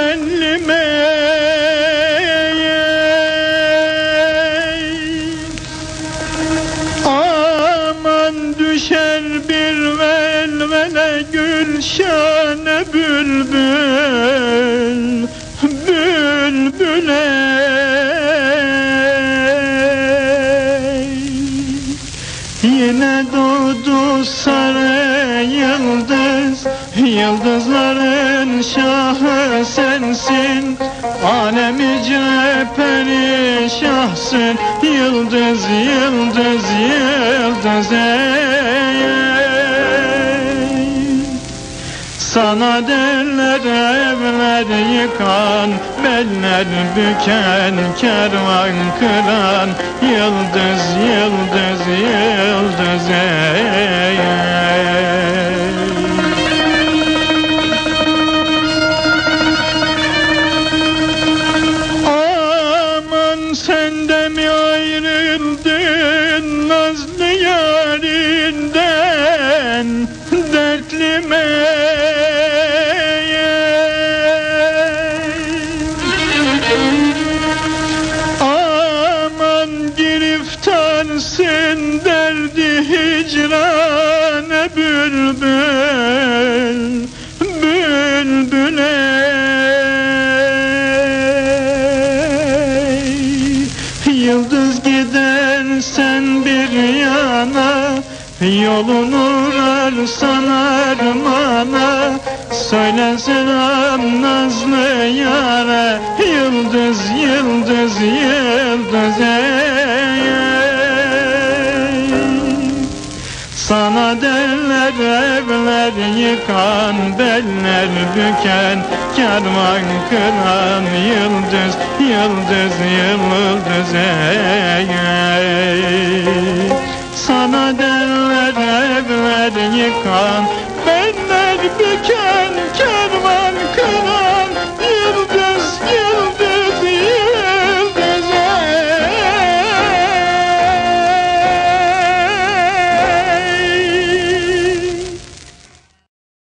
sellime Aman düşer bir velvele gülşane bülbül Bülbüle. Yine doğdu sarı yıldız Yıldızları Yıldızların şahı sensin. Alemi perişahsın Yıldız yıldız yıldız ey, ey. Sana derler evler yıkan Beller büken kervan kıran. Yıldız yıldız yıldız ey, Aman sen de mi ayrıldın Nazlı yarinden Dertli Aman giriftarsın derdi hicrane gidersen bir yana Yolun uğrar sanarmana Söyle selam nazlı yara Yıldız yıldız yıldız ey, ey. Sana derler evler yıkan Beller büken Kervan kıran Yıldız yıldız yıldız ey, ey. Sana derler evler yıkan Benler bir